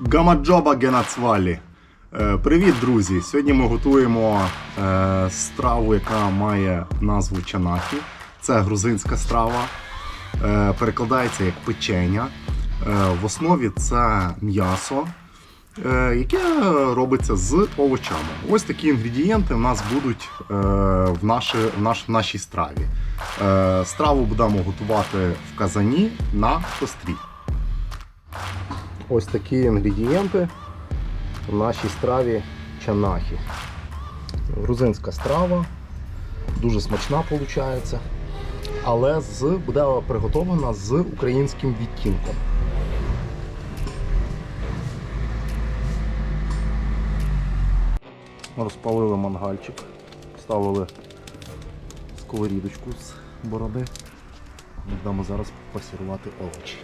Гамаджоба Генацвалі. Е, Привіт, друзі! Сьогодні ми готуємо е, страву, яка має назву чанахі. Це грузинська страва. Е, перекладається як печення. В основі це м'ясо, яке робиться з овочами. Ось такі інгредієнти в нас будуть в, наші, в, наш, в нашій страві. Страву будемо готувати в казані на кострі. Ось такі інгредієнти в нашій страві чанахі. Грузинська страва, дуже смачна виходить, але з, буде приготована з українським відтінком. Розпалили мангальчик, ставили сковорідочку з бороди. Будемо зараз пасірувати овочі.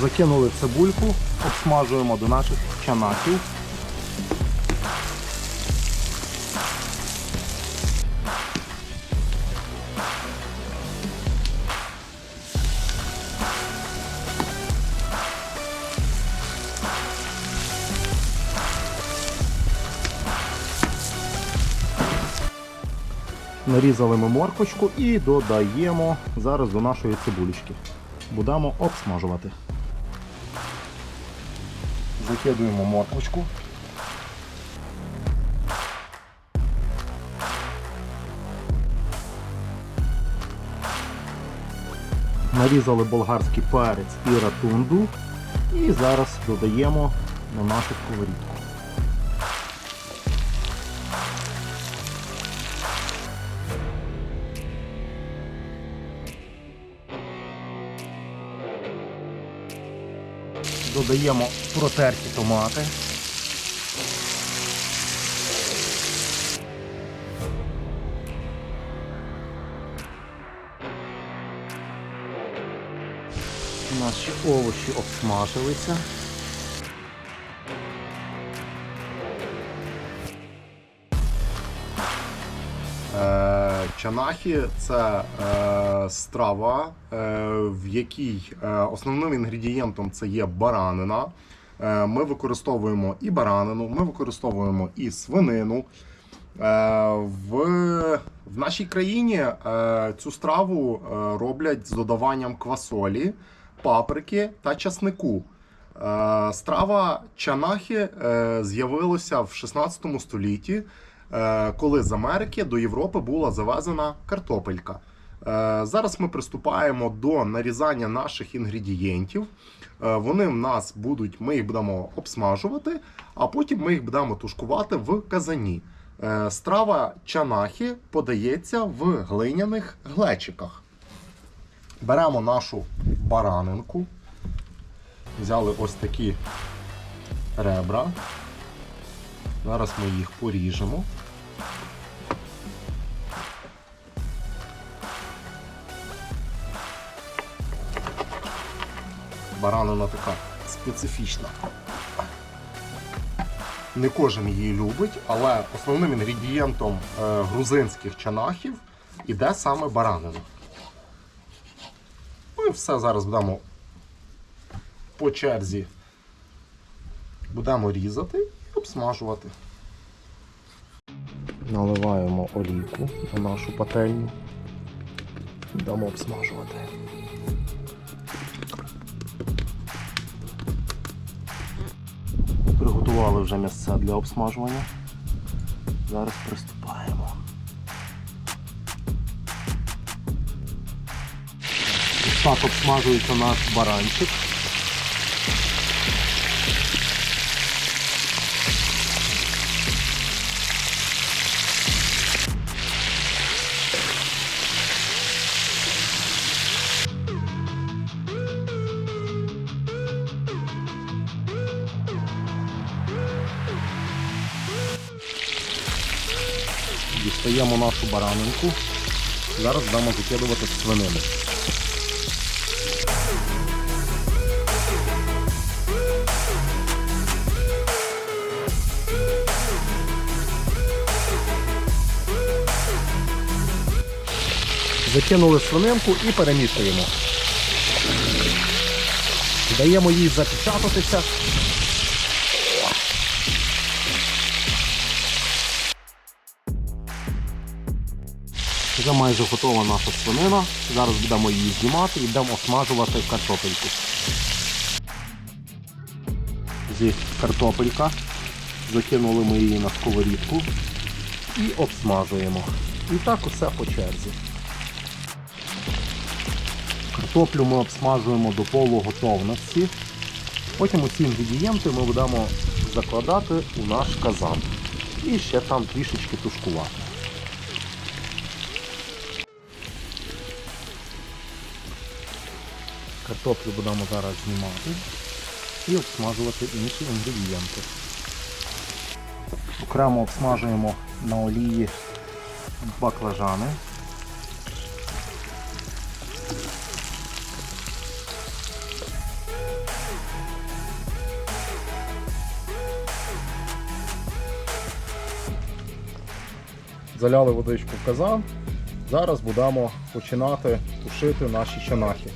Закинули цибульку, обсмажуємо до наших чанахів. Нарізали ми морквочку і додаємо зараз до нашої цибулечки. Будемо обсмажувати. Закидуємо морквочку. Нарізали болгарський перець і ратунду. І зараз додаємо на нашу сковорідку. Додаємо протерті томати. Наші овочі обсмажилися. Чанахі це е, страва, е, в якій е, основним інгредієнтом це є баранина. Е, ми використовуємо і баранину, ми використовуємо і свинину. Е, в, в нашій країні е, цю страву е, роблять з додаванням квасолі, паприки та часнику. Е, страва чанахи е, з'явилася в 16 столітті, коли з Америки до Європи була завезена картопелька. Е, Зараз ми приступаємо до нарізання наших інгредієнтів. Е, Вони в нас будуть, ми їх будемо обсмажувати, а потім ми їх будемо тушкувати в казані. Е, Страва чанахи подається в глиняних глечиках. Беремо нашу баранинку. Взяли ось такі ребра. Зараз ми їх поріжемо. Баранина така специфічна. Не кожен її любить, але основним інгредієнтом е, грузинських чанахів іде саме баранина. Ми все зараз будемо по черзі будемо різати і обсмажувати. Наливаємо олійку на нашу пательню. Будемо обсмажувати. Приготували вже місце для обсмажування. Зараз приступаємо. Так обсмажується наш баранчик. Дістаємо нашу баранинку. Зараз будемо закидувати свинину. Закинули свининку і перемішуємо. Даємо їй запечататися. Вже майже готова наша свинина. Зараз будемо її знімати і будемо осмажувати картопельку. Зі картопелька. Закинули ми її на сковорідку і обсмажуємо. І так усе по черзі. Картоплю ми обсмажуємо до полуготовності. Потім усі інгредієнти ми будемо закладати у наш казан. І ще там трішечки тушкувати. Картоплю будемо зараз знімати і обсмажувати інші інгредієнти. Окремо обсмажуємо на олії баклажани. Заляли водичку в казан. Зараз будемо починати тушити наші чанахи.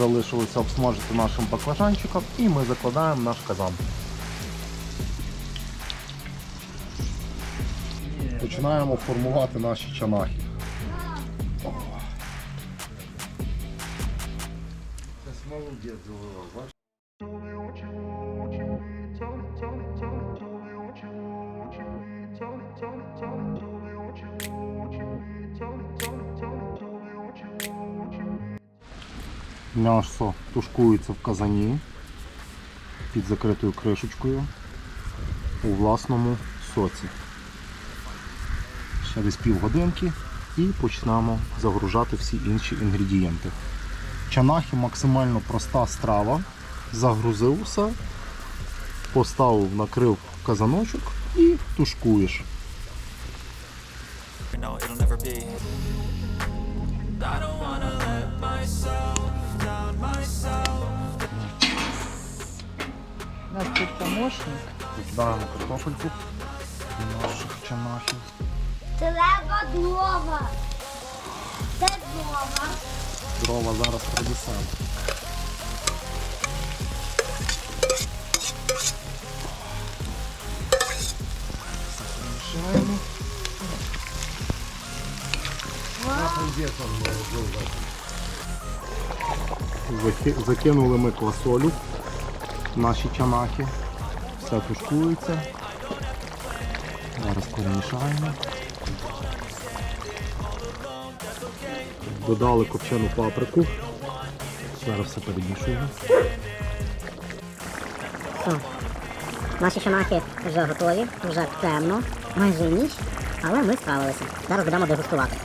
Залишилося обсмажити нашим баклажанчиком і ми закладаємо наш казан. Починаємо формувати наші чанахи. М'ясо тушкується в казані під закритою кришечкою у власному соці. Ще десь півгодинки і почнемо загружати всі інші інгредієнти. Чанахи максимально проста страва. Загрузив все, поставив, накрив казаночок і тушкуєш. I don't Викидаємо картопельку до наших чанахів. Треба дрова. Це дрова. Дрова зараз принесемо. Заки- Закинули ми квасолю в наші чанахи. Все тушкується. Зараз перемішаємо. Додали копчену паприку. Зараз все перемішуємо. Все. Наші шанахи вже готові, вже темно, майже ніч, але ми справилися. Зараз будемо дегустувати.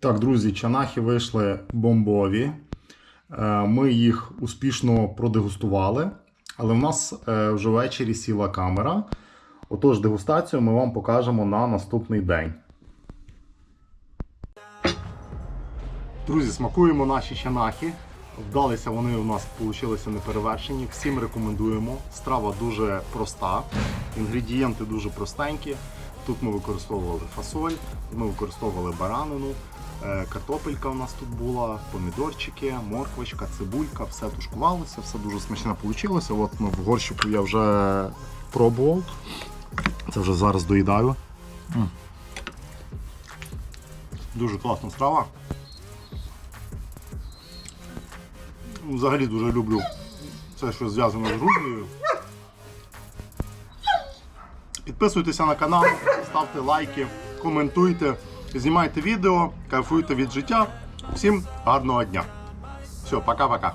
Так, друзі, чанахи вийшли бомбові. Е, Ми їх успішно продегустували, але в нас е, вже ввечері сіла камера. Отож, дегустацію ми вам покажемо на наступний день. Друзі, смакуємо наші чанахи. Вдалися вони у нас вийшли неперевершені. Всім рекомендуємо. Страва дуже проста, інгредієнти дуже простенькі. Тут ми використовували фасоль, ми використовували баранину, картопелька у нас тут була, помідорчики, морквочка, цибулька, все тушкувалося, все дуже смачно вийшло. От ну, в горщику я вже пробував. Це вже зараз доїдаю. М. Дуже класна страва. Взагалі дуже люблю все, що зв'язано з Грузією. Підписуйтеся на канал, ставте лайки, коментуйте, знімайте відео, кайфуйте від життя. Всім гарного дня. Все, пока-пока.